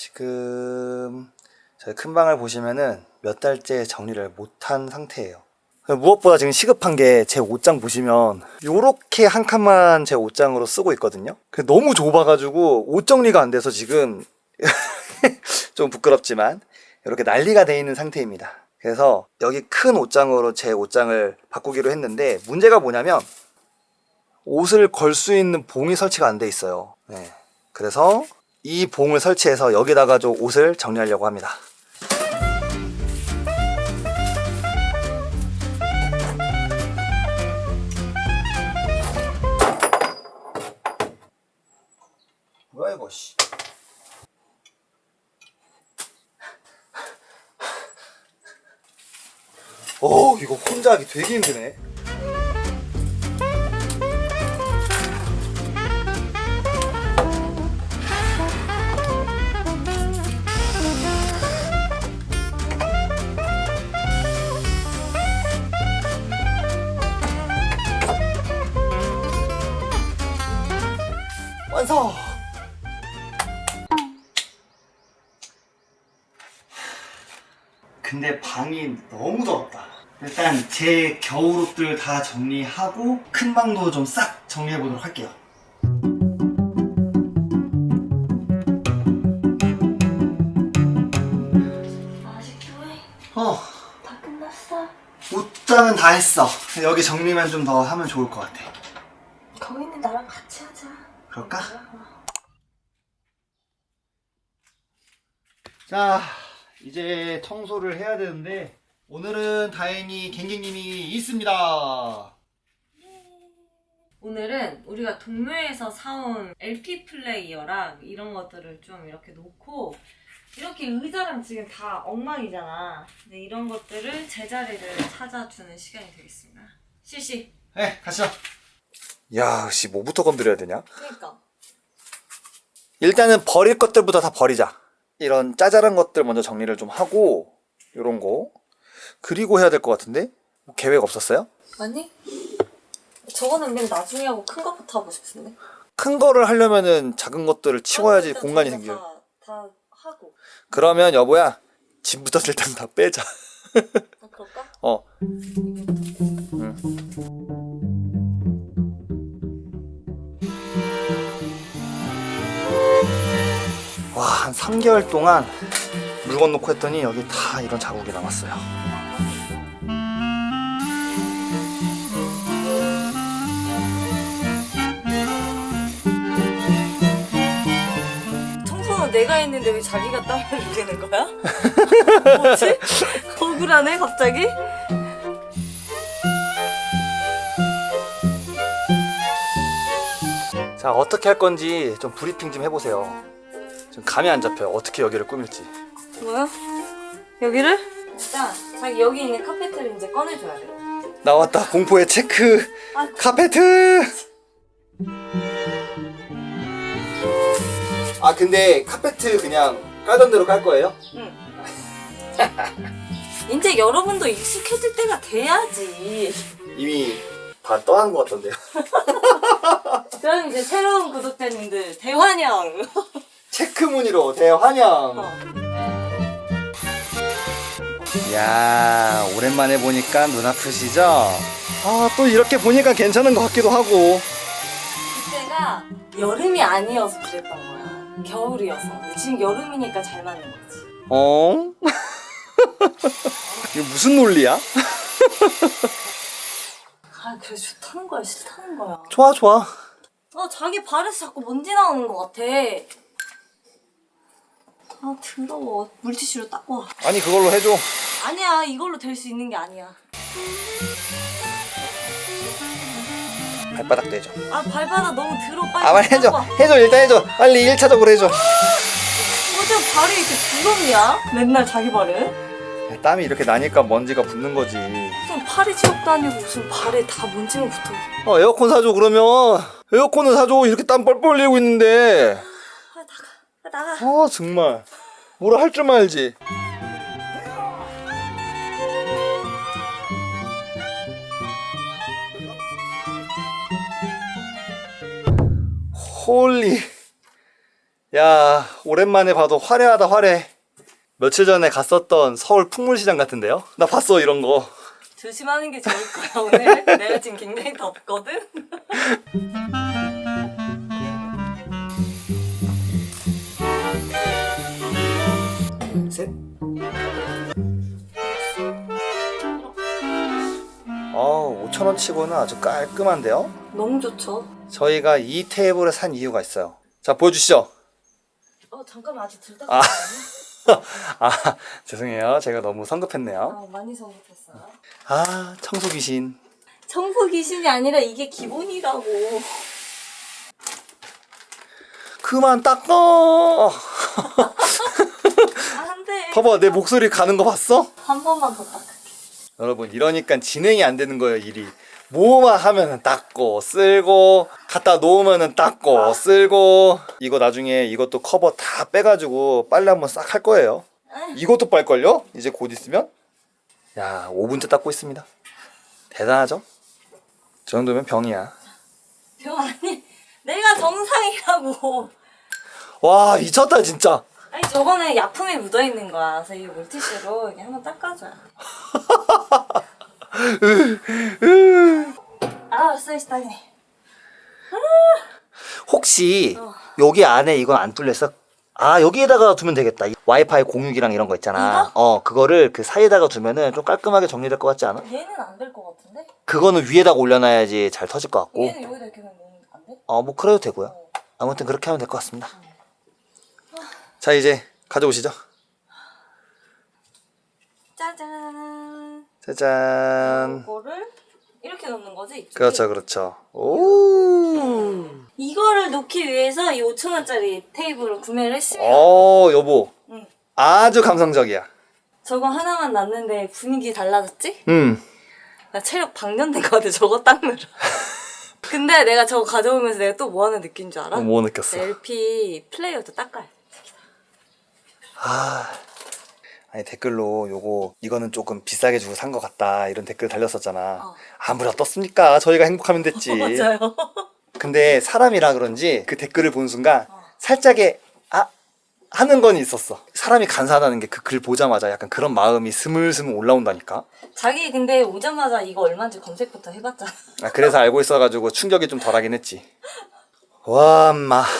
지금 저희 큰 방을 보시면은 몇 달째 정리를 못한 상태예요. 무엇보다 지금 시급한 게 제 옷장 보시면 요렇게 한 칸만 제 옷장으로 쓰고 있거든요. 그 너무 좁아가지고 옷 정리가 안 돼서 지금 좀 부끄럽지만 이렇게 난리가 돼 있는 상태입니다. 그래서 여기 큰 옷장으로 제 옷장을 바꾸기로 했는데 문제가 뭐냐면 옷을 걸 수 있는 봉이 설치가 안 돼 있어요. 네. 그래서 이 봉을 설치해서 여기다가 좀 옷을 정리하려고 합니다. 뭐야 이거 씨. 오 이거 혼자 하기 되게 힘드네. 완성. 근데 방이 너무 더럽다. 일단 제 겨울옷들 다 정리하고 큰 방도 좀 싹 정리해 보도록 할게요. 아직도 해? 어, 다 끝났어? 옷장은 다 했어. 여기 정리만 좀 더 하면 좋을 것 같아. 거기는 나랑 같이. 그럴까? 자, 이제 청소를 해야 되는데 오늘은 다행히 갱갱님이 있습니다. 오늘은 우리가 동묘에서 사온 LP 플레이어랑 이런 것들을 좀 이렇게 놓고 이렇게 의자랑 지금 다 엉망이잖아. 근데 이런 것들을 제자리를 찾아주는 시간이 되겠습니다. 실시. 네, 가시죠. 야, 씨, 뭐부터 건드려야 되냐? 그러니까. 일단은 버릴 것들부터 다 버리자. 이런 짜잘한 것들 먼저 정리를 좀 하고, 요런 거. 그리고 해야 될 것 같은데? 뭐 계획 없었어요? 아니? 저거는 맨 나중에 하고 큰 것부터 하고 싶은데. 큰 거를 하려면은 작은 것들을 치워야지 공간이 생겨. 다, 다 하고. 그러면 여보야, 짐부터 일단 다 빼자. 아, 그럴까? 어. 와, 한 3개월 동안 물건 놓고 했더니 여기 다 이런 자국이 남았어요. 청소는 내가 했는데 왜 자기가 땀을 흘리는 거야? 뭐지? 억울하네 갑자기? 자, 어떻게 할 건지 좀 브리핑 좀 해보세요. 지금 감이 안 잡혀요. 어떻게 여기를 꾸밀지. 뭐야? 여기를? 일단 자기 여기 있는 카페트를 이제 꺼내줘야 돼 나왔다. 공포의 체크. 아, 카페트. 아, 근데 카페트 그냥 깔던 대로 깔 거예요? 응 이제 여러분도 익숙해질 때가 돼야지 이미 다 떠난 것 같던데요. 그럼 이제 새로운 구독자님들 대환영 체크 무늬로 대환영. 어. 이야, 오랜만에 보니까 눈 아프시죠? 아, 또 이렇게 보니까 괜찮은 것 같기도 하고. 그때가 여름이 아니어서 그랬던 거야 겨울이어서 지금 여름이니까 잘 맞는 거지 어? 이게 무슨 논리야? 아 그래 좋다는 거야 싫다는 거야 좋아, 좋아. 어 자기 발에서 자꾸 먼지 나오는 것 같아 아 더러워 물티슈로 닦고 와 아니, 그걸로 해줘. 아니야 이걸로 될 수 있는 게 아니야 발바닥 대줘. 아 발바닥 너무 더러 빨리 아, 빨리 해줘. 와. 해줘, 일단 해줘. 빨리 1차적으로 해줘. 어제 발이 이렇게 부럽냐? 맨날 자기 발은 야, 땀이 이렇게 나니까 먼지가 붙는 거지. 무슨 팔이 지옥도 아니고 무슨 발에 다 먼지만 붙어 어, 에어컨 사줘, 그러면. 에어컨은 사줘. 이렇게 땀 뻘뻘 흘리고 있는데. 아 나가 아, 정말. 뭐라 할 줄만 알지. 홀리. 야, 오랜만에 봐도 화려하다, 화려해. 며칠 전에 갔었던 서울 풍물시장 같은데요? 나 봤어, 이런 거. 조심하는 게 좋을 거야 오늘. 내가 지금 굉장히 덥거든. 셋. 어, 5,000원 치고는 아주 깔끔한데요? 너무 좋죠. 저희가 이 테이블을 산 이유가 있어요. 자, 보여주시죠. 어 잠깐만 아직 들다. 아. 아, 죄송해요. 제가 너무 성급했네요. 아, 많이 성급했어요. 아, 청소 귀신. 청소 귀신이 아니라 이게 기본이라고. 그만 닦어! 봐봐, 내 목소리 가는 거 봤어? 한 번만 더 닦을게. 여러분, 이러니까 진행이 안 되는 거예요, 일이. 뭐만 하면은 닦고, 쓸고, 갖다 놓으면은 닦고, 쓸고. 이거 나중에 이것도 커버 다 빼가지고 빨래 한번 싹 할 거예요. 이것도 빨걸요? 이제 곧 있으면? 야, 5분째 닦고 있습니다. 대단하죠? 저 정도면 병이야. 저 아니 내가 정상이라고. 와, 미쳤다, 진짜. 아니 저거는 약품이 묻어 있는 거야. 그래서 이 물티슈로 이렇게 한번 닦아줘요. 아, 쓰이시다니. 혹시 어. 여기 안에 이건 안 뚫렸어? 아 여기에다가 두면 되겠다 이 와이파이 공유기랑 이런 거 있잖아? 어 그거를 그 사이에다가 두면은 좀 깔끔하게 정리될 것 같지 않아? 얘는 안 될 것 같은데? 그거는 위에다가 올려놔야지 잘 터질 것 같고 얘는 여기다 이렇게 놓으면 안 돼? 어 뭐 그래도 되고요 아무튼 그렇게 하면 될 것 같습니다 자 이제 가져오시죠 짜잔. 짜잔 이거를 이렇게 놓는 거지? 이쪽에? 그렇죠 그렇죠 오 이거를 놓기 위해서 이 5천 원짜리 테이블을 구매를 했습니다. 어, 여보 응. 아주 감성적이야 저거 하나만 놨는데 분위기 달라졌지? 음 나 체력 방전된 것 같아 저거 닦느라 근데 내가 저거 가져오면서 내가 또 뭐 하나 느낀 줄 알아? 뭐 느꼈어? LP 플레이어도 닦아야 돼 아, 아니 댓글로 요거 이거는 조금 비싸게 주고 산 것 같다 이런 댓글 달렸었잖아. 어. 아무리 어떻습니까? 저희가 행복하면 됐지. 맞아요 근데 사람이라 그런지 그 댓글을 본 순간 어. 살짝의 아 하는 건 있었어. 사람이 간사하다는 게 그 글 보자마자 약간 그런 마음이 스물스물 올라온다니까. 자기 근데 오자마자 이거 얼마인지 검색부터 해봤잖아 아, 그래서 알고 있어가지고 충격이 좀 덜하긴 했지. 와, 엄마.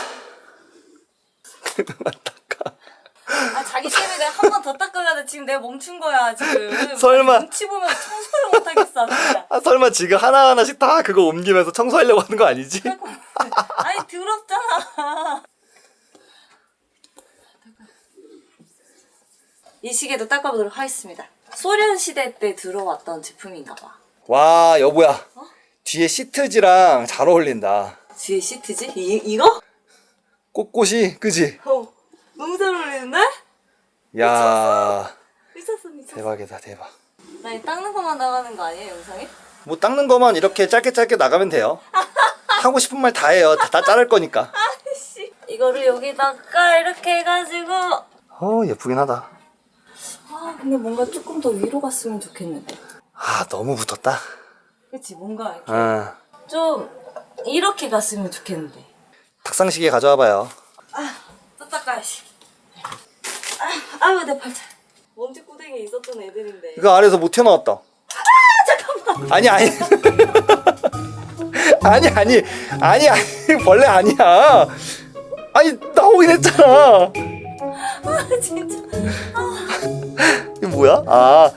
아 자기 때문에 내가 한 번 더 닦으려다 지금 내가 멈춘 거야 지금 설마. 눈치 보면 청소를 못 하겠어 진짜 아, 설마 지금 하나하나씩 다 그거 옮기면서 청소하려고 하는 거 아니지? 아니 더럽잖아 이 시계도 닦아보도록 하겠습니다 소련 시대 때 들어왔던 제품인가 봐 와, 여보야. 뒤에 시트지랑 잘 어울린다. 뒤에 시트지? 이, 이거? 꽃꽃이, 그지? 어 너무 잘 어울리는데? 야 미쳤어 미쳤어 대박이다, 대박. 나이 닦는 것만 나가는 거 아니에요 영상에? 뭐 닦는 거만 이렇게 짧게 짧게 나가면 돼요. 하고 싶은 말 다 해요. 다, 다 자를 거니까. 아이씨 이거를 여기다가 이렇게 해가지고 어, 예쁘긴 하다. 아 근데 뭔가 조금 더 위로 갔으면 좋겠는데 아, 너무 붙었다. 그치 뭔가 이렇게 어, 좀 이렇게 갔으면 좋겠는데 탁상시계 가져와 봐요. 또 닦아야지 아, 아유 내 팔자 먼지 구덩이에 있었던 애들인데 이거 아래에서 못 튀어나왔다. 잠깐만 아니, 아니. 아니, 아니. 아니, 아니. 벌레 아니야. 아니, 나오긴 했잖아. 아 진짜 이게 뭐야? 아,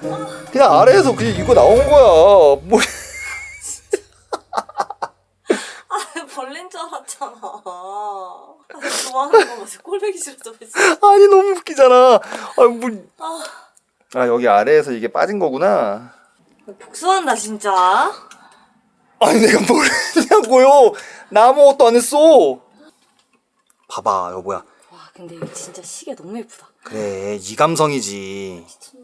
그냥 아래에서 그냥 이거 나온 거야. 뭐. 아 벌레인 줄 알았잖아 아, 좋아하는 거 봐서 꼴보기 진짜 아니, 너무 웃기잖아. 아, 뭐. 아 아, 여기 아래에서 이게 빠진 거구나. 복수한다 진짜 아니, 내가 뭘 했냐고요. 나 아무것도 안 했어. 봐봐, 여보야. 와 근데 이거 진짜 시계 너무 예쁘다 그래, 이 감성이지. 미쳤나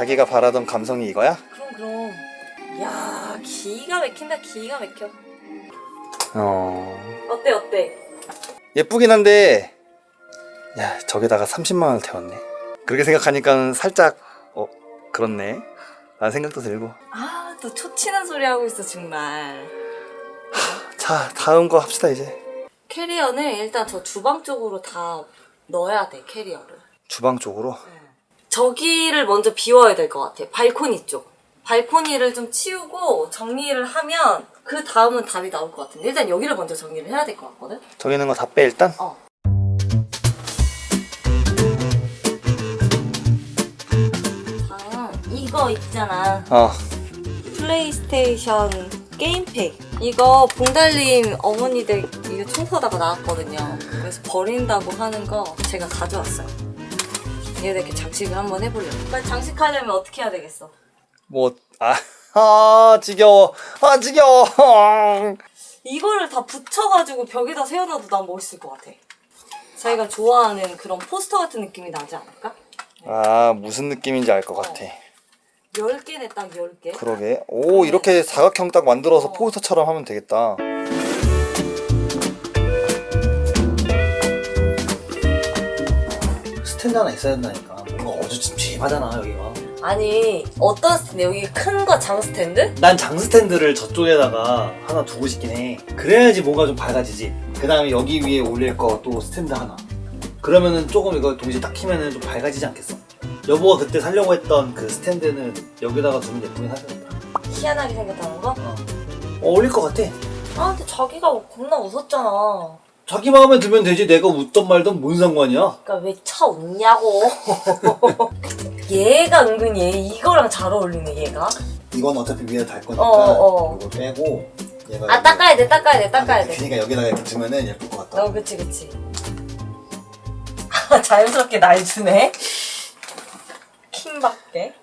자기가 바라던 감성이 이거야? 그럼 그럼. 야 기가 막힌다 기가 막혀. 어. 어때 어때? 예쁘긴 한데 야 저기다가 30만 원을 태웠네. 그렇게 생각하니까 살짝 어 그렇네. 라는 생각도 들고. 아 또 초치는 소리 하고 있어 정말. 자 다음 거 합시다 이제. 캐리어는 일단 저 주방 쪽으로 다 넣어야 돼 캐리어를. 주방 쪽으로 저기를 먼저 비워야 될 것 같아. 발코니 쪽. 발코니를 좀 치우고 정리를 하면 그 다음은 답이 나올 것 같은데 일단 여기를 먼저 정리를 해야 될 것 같거든. 저기 있는 거 다 빼 일단 어. 다음 이거 있잖아. 어 플레이스테이션 게임팩. 이거 봉달님 어머니들 이거 청소하다가 나왔거든요. 그래서 버린다고 하는 거 제가 가져왔어요. 얘들 이렇게 장식을 한번 해보려고. 빨리 장식하려면 어떻게 해야 되겠어? 뭐, 아, 아, 지겨워. 아, 지겨워. 이거를 다 붙여가지고 벽에다 세워놔도 난 멋있을 것 같아. 자기가 좋아하는 그런 포스터 같은 느낌이 나지 않을까? 아, 무슨 느낌인지 알 것 같아. 10개네, 딱 10개. 그러게. 오, 이렇게 사각형 딱 만들어서 어. 포스터처럼 하면 되겠다. 스탠드 하나 있어야 된다니까. 뭔가 어두침침하잖아, 여기가. 아니, 어떤 스탠드? 여기 큰 거 장 스탠드? 난 장 스탠드를 저쪽에다가 하나 두고 싶긴 해. 그래야지 뭔가 좀 밝아지지. 그 다음에 여기 위에 올릴 거 또 스탠드 하나. 그러면은 조금 이거 동시에 딱 키면은 좀 밝아지지 않겠어? 여보가 그때 살려고 했던 그 스탠드는 여기다가 두면 예쁘긴 하겠다. 희한하게 생겼다는 거? 어. 어울릴 것 같아. 아, 근데 자기가 겁나 웃었잖아. 자기 마음에 들면 되지. 내가 웃던 말던 뭔 상관이야? 그러니까 왜 차 웃냐고. 얘가 은근히 얘 이거랑 잘 어울리네, 얘가. 이건 어차피 위에 달 거니까 어, 어. 이거 빼고 얘가 아, 닦아야 돼, 닦아야 돼, 닦아야 돼. 그러니까 여기다가 이렇게 두면은 예쁠 것 같다. 어, 그치, 그치. 아, 자연스럽게 날 주네. 킹받게.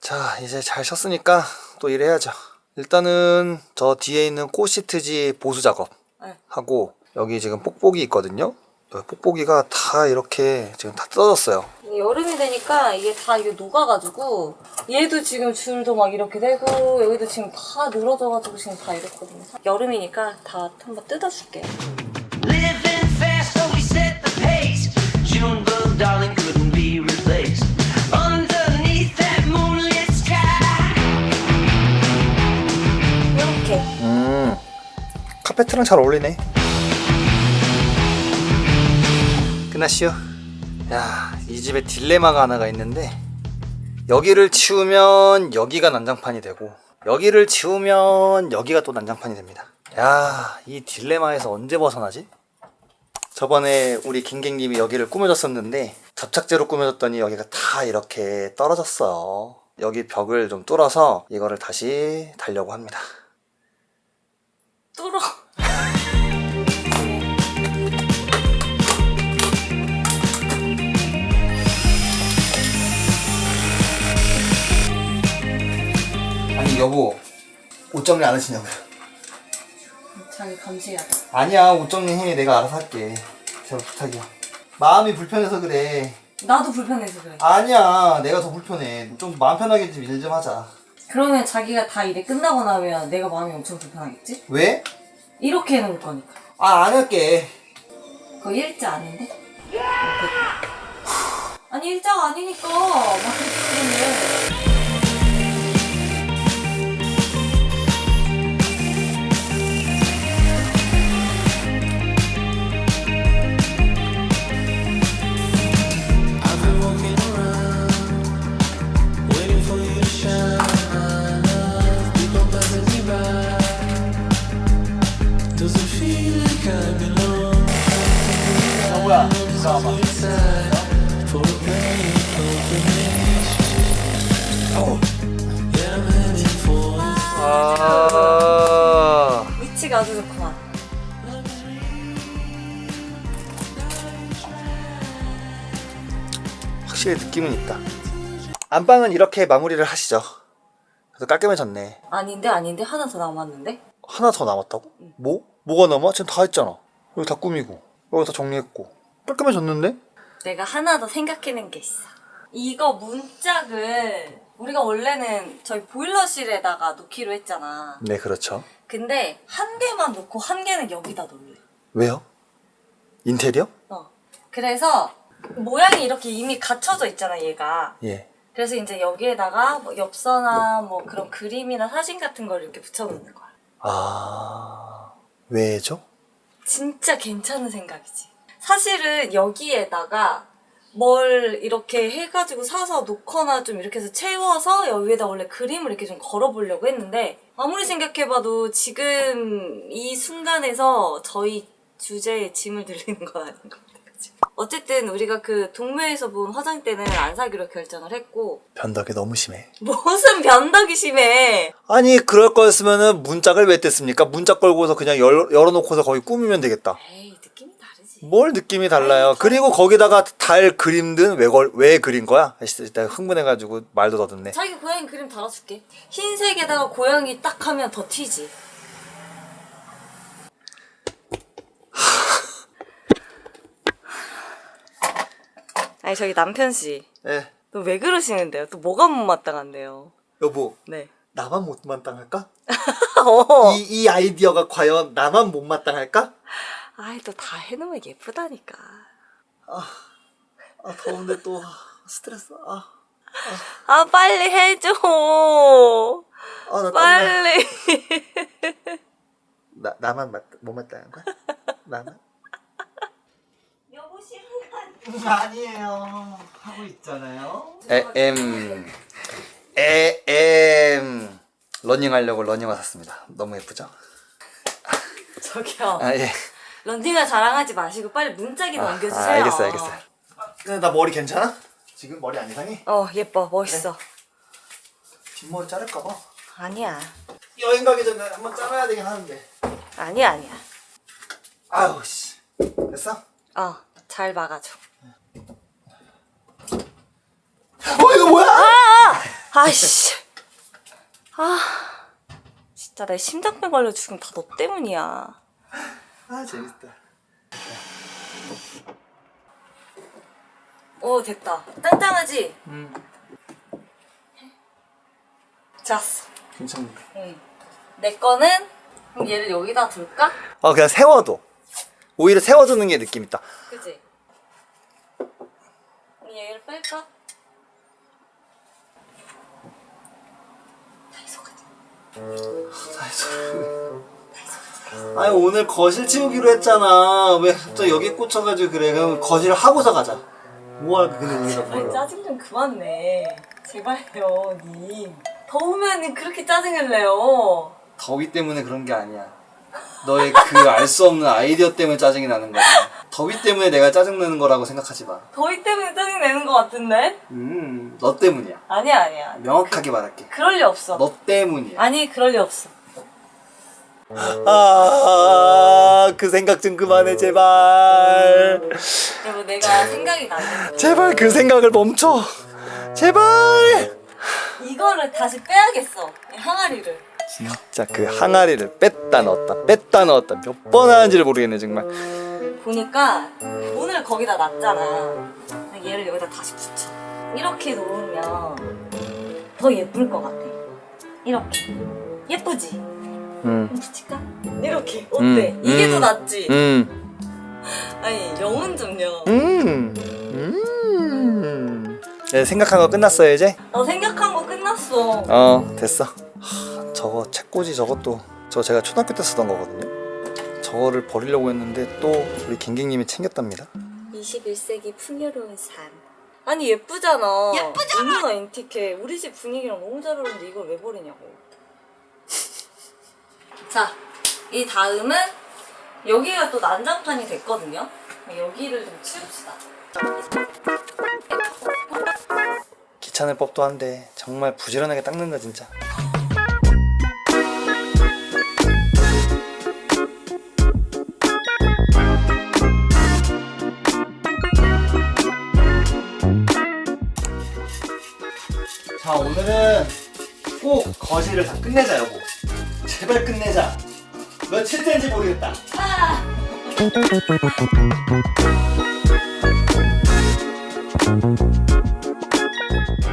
자 이제 잘 쳤으니까 또 일해야죠 일단은 저 뒤에 있는 꽃시트지 보수 작업 네. 하고 여기 지금 뽁뽁이 있거든요 뽁뽁이가 다 이렇게 지금 다 뜯어졌어요 여름이 되니까 이게 다 이게 녹아가지고 얘도 지금 줄도 막 이렇게 되고 여기도 지금 다 늘어져가지고 지금 다 이렇거든요. 여름이니까 다 한번 뜯어줄게. Living 카페트랑 잘 어울리네. 끝났시오. 야이 집에 딜레마가 하나가 있는데 여기를 치우면 여기가 난장판이 되고 여기를 치우면 여기가 또 난장판이 됩니다. 야 이 딜레마에서 언제 벗어나지? 저번에 우리 김갱님이 여기를 꾸며줬었는데 접착제로 꾸며줬더니 여기가 다 이렇게 떨어졌어요 여기 벽을 좀 뚫어서 이거를 다시 달려고 합니다 뚫어. 아니 여보 옷 정리 안 하시냐고요? 자기 돼. 아니야 옷 정리해. 내가 알아서 할게. 제발 부탁이야. 마음이 불편해서 그래. 나도 불편해서 그래. 아니야 내가 더 불편해. 좀 마음 편하게 좀 일 좀 하자 그러면 자기가 다 일이 끝나고 나면 내가 마음이 엄청 불편하겠지? 왜? 이렇게 해놓을 거니까. 아 안 할게 그거 일자 아닌데? 아니 일자가 아니니까 막 그렇게 확실히 느낌은 있다 안방은 이렇게 마무리를 하시죠 그래서 깔끔해졌네 아닌데 아닌데 하나 더 남았는데? 하나 더 남았다고? 뭐? 뭐가 남아? 지금 다 했잖아 여기 다 꾸미고 여기 다 정리했고 깔끔해졌는데? 내가 하나 더 생각해낸 게 있어. 이거 문짝을 우리가 원래는 저희 보일러실에다가 놓기로 했잖아. 네 그렇죠 근데 한 개만 놓고 한 개는 여기다 놓을래. 왜요? 인테리어? 어. 그래서 모양이 이렇게 이미 갖춰져 있잖아 얘가. 예. 그래서 이제 여기에다가 뭐 엽서나 뭐 그런 그림이나 사진 같은 걸 이렇게 붙여놓는 거야. 아 왜죠? 진짜 괜찮은 생각이지. 사실은 여기에다가 뭘 이렇게 해가지고 사서 놓거나 좀 이렇게 해서 채워서 여기에다 원래 그림을 이렇게 좀 걸어보려고 했는데 아무리 생각해봐도 지금 이 순간에서 저희 주제에 짐을 들리는 건 아닌 것 같아가지고 어쨌든 우리가 그 동묘에서 본 화장대는 안 사기로 결정을 했고 변덕이 너무 심해. 무슨 변덕이 심해 아니 그럴 거였으면은 문짝을 왜 뗐습니까? 문짝 걸고서 그냥 열, 열어놓고서 거기 꾸미면 되겠다. 에이 느낌이 다르지 뭘 느낌이 달라요. 그리고 거기다가 달 그림 든 왜, 걸, 왜 그린 거야? 일단 흥분해가지고 말도 더듬네. 자기 고양이 그림 달아줄게. 흰색에다가 고양이 딱 하면 더 튀지. 아니 저기 남편 씨, 예. 또왜 그러시는데요? 또 뭐가 못마땅한데요? 여보, 네. 나만 못마땅할까? 어. 이, 이 아이디어가 과연 나만 못마땅할까? 아이 또 다 해놓으면 예쁘다니까. 아 더운데 또 스트레스. 아, 아 빨리 해줘. 아, 나. 빨리. 나 나만 맞, 못마땅한 거야? 나만? 아니에요. 하고 있잖아요. 에엠 에엠 러닝 하려고 러닝화 샀습니다. 너무 예쁘죠? 저기요. 아 예. 런닝화 자랑하지 마시고 빨리 문짝이 아, 넘겨주세요. 아, 알겠어 알겠어. 근데 나 머리 괜찮아? 지금 머리 안 이상해? 어 예뻐 멋있어. 뒷머리 자를까 봐. 아니야. 여행 가기 전에 한번 잘라야 되긴 하는데. 아니야 아니야. 아우 씨. 됐어? 어, 잘 막아줘. 어 이거 뭐야? 아이씨. 아, 진짜 내 심장병 걸려 죽으면 다너 때문이야. 아 재밌다. 오, 됐다. 짱짱하지? 음 잤어. 괜찮네. 응. 내 거는 그럼 얘를 여기다 둘까? 어 그냥 세워도 오히려 세워두는 게 느낌 있다. 그지? 그럼 얘를 뺄까? 다이소 가자. 아니 오늘 거실 치우기로 했잖아. 왜또 여기 꽂혀가지고 그래? 그럼 거실 하고서 가자. 뭐야 근데 우리가 제발 뭘? 짜증 좀 그만 내. 제발요, 님. 더우면 그렇게 짜증을 내요. 더위 때문에 그런 게 아니야. 너의 그 알 수 없는 아이디어 때문에 짜증이 나는 거야. 더위 때문에 내가 짜증 내는 거라고 생각하지 마. 더위 때문에 짜증 내는 것 같은데? 음, 너 때문이야. 아니야, 아니야. 명확하게 말할게. 그럴 리 없어. 너 때문이야. 아니, 그럴 리 없어. 아, 그 생각 좀 그만해, 제발. 그리고 내가 생각이 나는 제발 그 생각을 멈춰. 제발. 이거를 다시 빼야겠어. 이 항아리를. 진짜 그 항아리를 뺐다 넣었다, 뺐다 넣었다 몇 번 하는지를 모르겠네, 정말. 보니까 문을 거기다 놨잖아. 얘를 여기다 다시 붙여. 이렇게 놓으면 더 예쁠 것 같아. 이렇게. 예쁘지? 음. 그럼 붙일까? 이렇게. 어때? 음, 이게 음. 더 낫지? 음. 아니, 영혼 좀요. 음. 음. 네, 생각한 거 끝났어요, 이제? 너 생각한 거 끝났어. 어 됐어 하, 저거 책꽂이 저것도 저 제가 초등학교 때 쓰던 거거든요 저거를 버리려고 했는데 또 우리 갱갱님이 챙겼답니다 21세기 풍요로운 삶. 아니 예쁘잖아. 예쁘잖아. 너무나 인틱해. 우리 집 분위기랑 너무 잘 어울리는데 이걸 왜 버리냐고. 자, 이 다음은 여기가 또 난장판이 됐거든요. 여기를 좀 치웁시다. 귀찮을 법도 한데 정말 부지런하게 닦는다 진짜 오늘은 꼭 거실을 다 끝내자 여보. 제발 끝내자. 며칠째인지 모르겠다.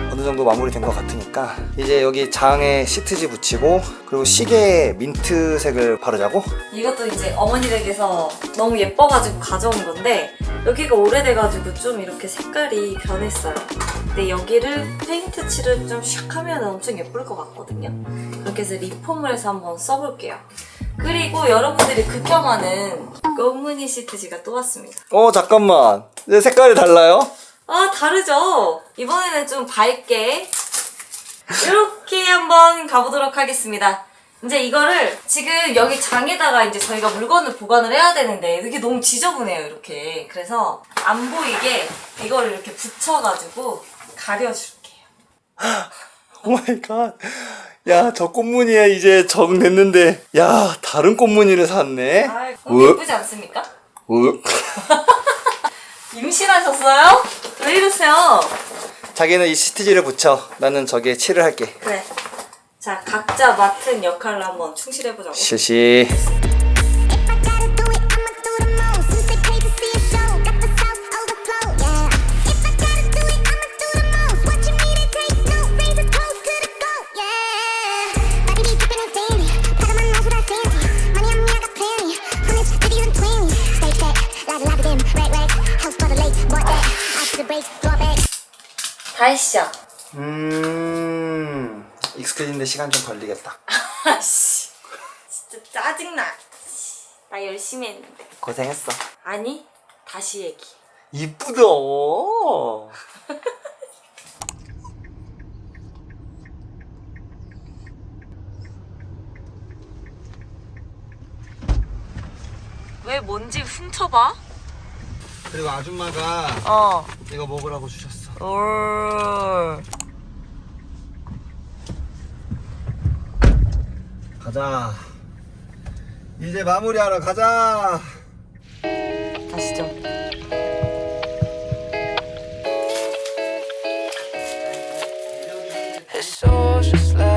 어느 정도 정도 마무리된 것 같으니까 이제 여기 장에 시트지 붙이고 그리고 시계에 민트색을 바르자고? 이것도 이제 어머니 댁에서 너무 예뻐가지고 가져온 건데 여기가 오래돼가지고 좀 이렇게 색깔이 변했어요. 근데 여기를 페인트 칠을 좀 샥 하면 엄청 예쁠 것 같거든요. 이렇게 해서 리폼을 해서 한번 써볼게요. 그리고 여러분들이 극혐하는 검은이 시트지가 또 왔습니다. 어 잠깐만 내 색깔이 달라요? 아 다르죠? 이번에는 좀 밝게 이렇게 한번 가보도록 하겠습니다. 이제 이거를 지금 여기 장에다가 이제 저희가 물건을 보관을 해야 되는데 이게 너무 지저분해요 이렇게 그래서 안 보이게 이거를 이렇게 붙여가지고 가려줄게요. 오마이갓 야 저 꽃무늬에 이제 적응됐는데 야 다른 꽃무늬를 샀네 아, 너무 예쁘지 않습니까? 으. 임신하셨어요? 왜 이러세요? 자기는 이 시트지를 붙여 나는 저기에 칠을 할게 그래. 자 각자 맡은 역할을 한번 충실해보자고. 실시 다 했어. 음 익숙해지는데 시간 좀 걸리겠다. 아씨. 진짜 짜증나. 나 열심히 했는데. 고생했어. 아니 다시 얘기. 이쁘다. 왜 뭔지 훔쳐봐? 그리고 아줌마가 어. 이거 먹으라고 주셨어 올. 가자 이제 마무리하러 가자 가시죠 Her soul's just like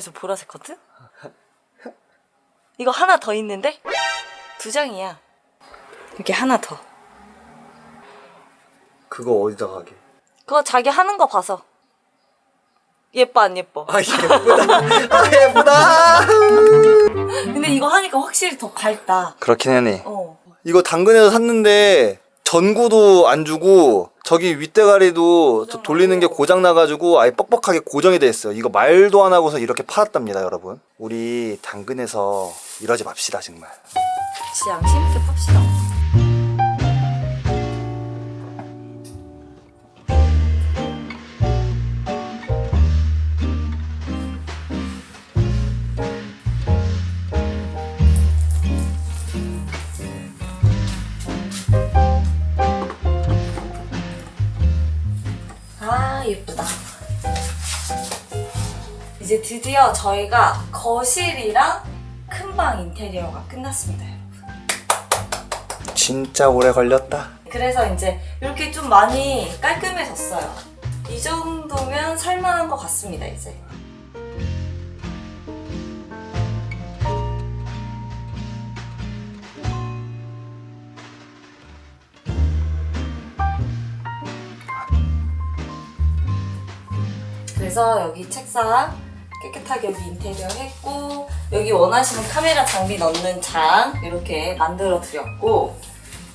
저 보라색 커튼? 이거 하나 더 있는데? 두 장이야. 이렇게 하나 더. 그거 어디다 가게? 그거 자기 하는 거 봐서. 예뻐 안 예뻐? 아 예쁘다. 아 예쁘다. 근데 이거 하니까 확실히 더 밝다. 그렇긴 하네. 어. 이거 당근에서 샀는데 전구도 안 주고 저기 윗대가리도 저 돌리는 게 고장 나가지고 아예 뻑뻑하게 고정이 돼 있어요. 이거 말도 안 하고서 이렇게 팔았답니다, 여러분. 우리 당근에서 이러지 맙시다, 정말. 진짜 양심 있게 팝시다 아 예쁘다 이제 드디어 저희가 거실이랑 큰 방 인테리어가 끝났습니다 여러분 진짜 오래 걸렸다. 그래서 이제 이렇게 좀 많이 깔끔해졌어요. 이 정도면 살만한 것 같습니다, 이제. 그래서 여기 책상 깨끗하게 여기 인테리어 했고 여기 원하시는 카메라 장비 넣는 장 이렇게 만들어 드렸고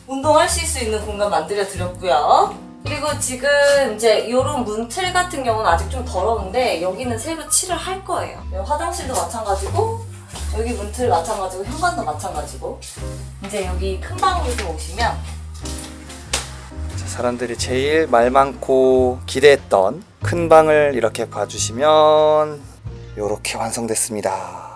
운동하실 수 있는 공간 만들어 드렸고요. 그리고 지금 이제 이런 문틀 같은 경우는 아직 좀 더러운데 여기는 새로 칠을 할 거예요. 화장실도 마찬가지고 여기 문틀 마찬가지고 현관도 마찬가지고 이제 여기 큰 방으로 좀 오시면 자, 사람들이 제일 말 많고 기대했던 큰 방을 이렇게 봐주시면 이렇게 완성됐습니다.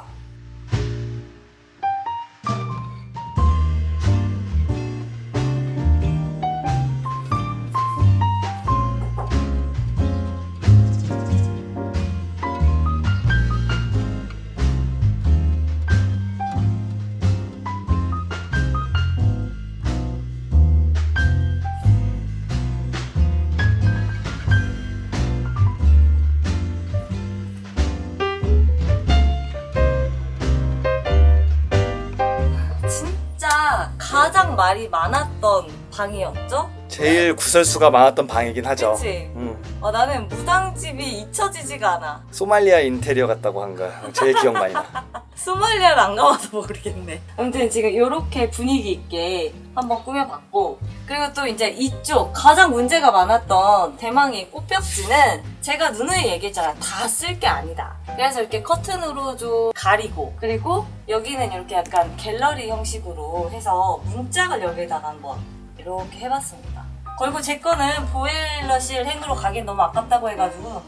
제일 구설수가 많았던 방이긴 하죠. 그치? 음, 어, 나는 무당집이 잊혀지지가 않아. 소말리아 인테리어 같다고 한 거야. 제일 기억 많이 나. 소말리아를 안 가봐서 모르겠네. 아무튼 지금 이렇게 분위기 있게 한번 꾸며봤고 그리고 또 이제 이쪽 가장 문제가 많았던 대망의 꽃벽지는 제가 누누이 얘기했잖아요. 다쓸 게 아니다. 그래서 이렇게 커튼으로 좀 가리고 그리고 여기는 이렇게 약간 갤러리 형식으로 해서 문짝을 여기다가 한번 이렇게 해봤습니다. 그리고 제 거는 보일러실 행으로 가긴 너무 아깝다고 해가지고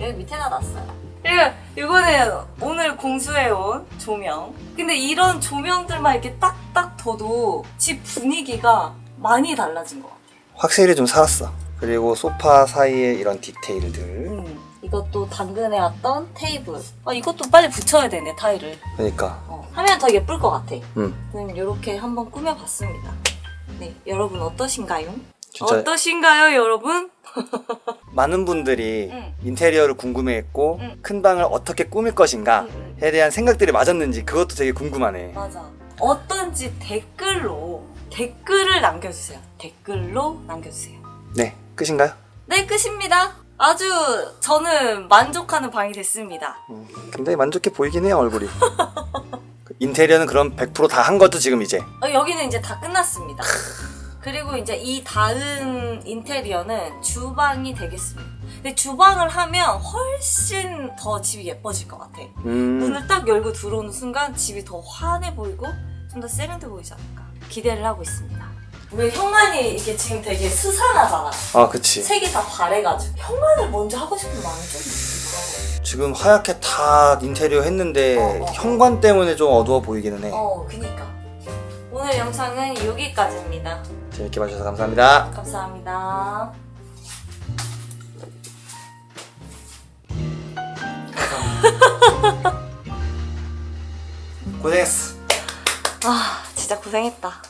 여기 밑에다 놨어요. 그리고 이거는 오늘 공수해온 조명. 근데 이런 조명들만 이렇게 딱딱 둬도 집 분위기가 많이 달라진 것 같아요. 확실히 좀 살았어. 그리고 소파 사이에 이런 디테일들. 음, 이것도 당근해왔던 테이블. 아, 이것도 빨리 붙여야 되네, 타일을. 그러니까. 어, 하면 더 예쁠 것 같아. 음, 그럼 이렇게 한번 꾸며봤습니다. 네, 여러분 어떠신가요? 진짜 어떠신가요, 여러분? 많은 분들이 응. 인테리어를 궁금해했고 응. 큰 방을 어떻게 꾸밀 것인가에 응. 대한 생각들이 맞았는지 그것도 되게 궁금하네. 맞아. 어떤지 댓글로 댓글을 남겨주세요. 댓글로 남겨주세요. 네, 끝인가요? 네, 끝입니다. 아주 저는 만족하는 방이 됐습니다. 음, 굉장히 만족해 보이긴 해요 얼굴이. 인테리어는 그럼 100%다 한 거죠 지금 이제. 어, 여기는 이제 다 끝났습니다. 그리고 이제 이 다음 인테리어는 주방이 되겠습니다. 근데 주방을 하면 훨씬 더 집이 예뻐질 것 같아. 음, 문을 딱 열고 들어오는 순간 집이 더 환해 보이고 좀 더 세련돼 보이지 않을까 기대를 하고 있습니다. 우리 현관이 이게 지금 되게 스산하잖아. 아 그치. 색이 다 바래가지고 현관을 먼저 하고 싶은 마음이 좀 있더라고. 지금 하얗게 다 인테리어 했는데 어, 어. 현관 때문에 좀 어두워 보이기는 해. 어, 그니까. 오늘 영상은 여기까지입니다. 재밌게 봐주셔서 감사합니다. 감사합니다. 고생했어. 아, 진짜 고생했다.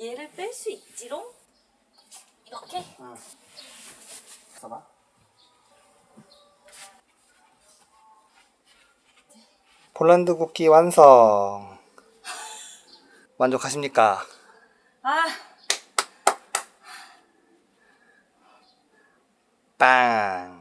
얘를 뺄 수 있지롱? 이렇게? 봐봐. 폴란드 국기 완성. 만족하십니까? 아, 빵.